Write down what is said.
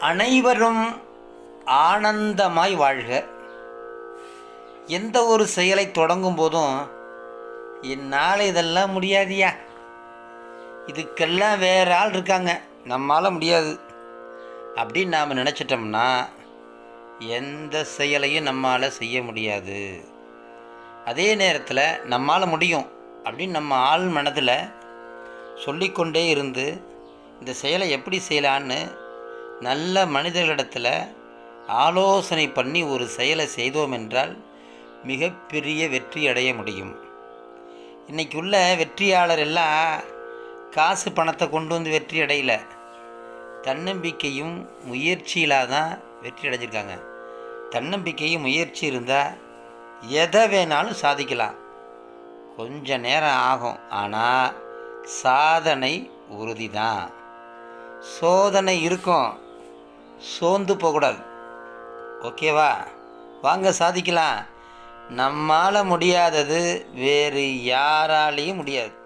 அனைவரும் ஆனந்தமாய் வாழ்க. எந்த ஒரு செயலை தொடங்கும் போதும் என்னால் இதெல்லாம் முடியாதியா? இதுக்கெல்லாம் வேற ஆள் இருக்காங்க. நம்மால் முடியாது. அப்படின்னு நாம் நினச்சிட்டோம்னா எந்த செயலையும் நம்மால் செய்ய முடியாது. அதே நேரத்தில் நம்மால் முடியும் அப்படின்னு நம்ம ஆள் மனதில் சொல்லிக்கொண்டே இருந்து இந்த செயலை எப்படி செய்யலான்னு நல்ல மனிதர்களிடத்தில் ஆலோசனை பண்ணி ஒரு செயலை செய்தோம் என்றால் மிகப்பெரிய வெற்றி அடைய முடியும். இன்றைக்கி உள்ள வெற்றியாளர் எல்லாம் காசு பணத்தை கொண்டு வந்து வெற்றி அடையல. தன்னம்பிக்கையும் முயற்சியிலாக தான் வெற்றி அடைஞ்சிருக்காங்க. தன்னம்பிக்கையும் முயற்சி இருந்தால் எதை வேணாலும் சாதிக்கலாம். கொஞ்ச நேரம் ஆகும். ஆனால் சாதனை உறுதி தான் சோதனை இருக்கும். சோர்ந்து போகக்கூடாது. ஓகேவா? வாங்க சாதிக்கலாம். நம்மால் முடியாதது வேறு யாராலையும் முடியாது.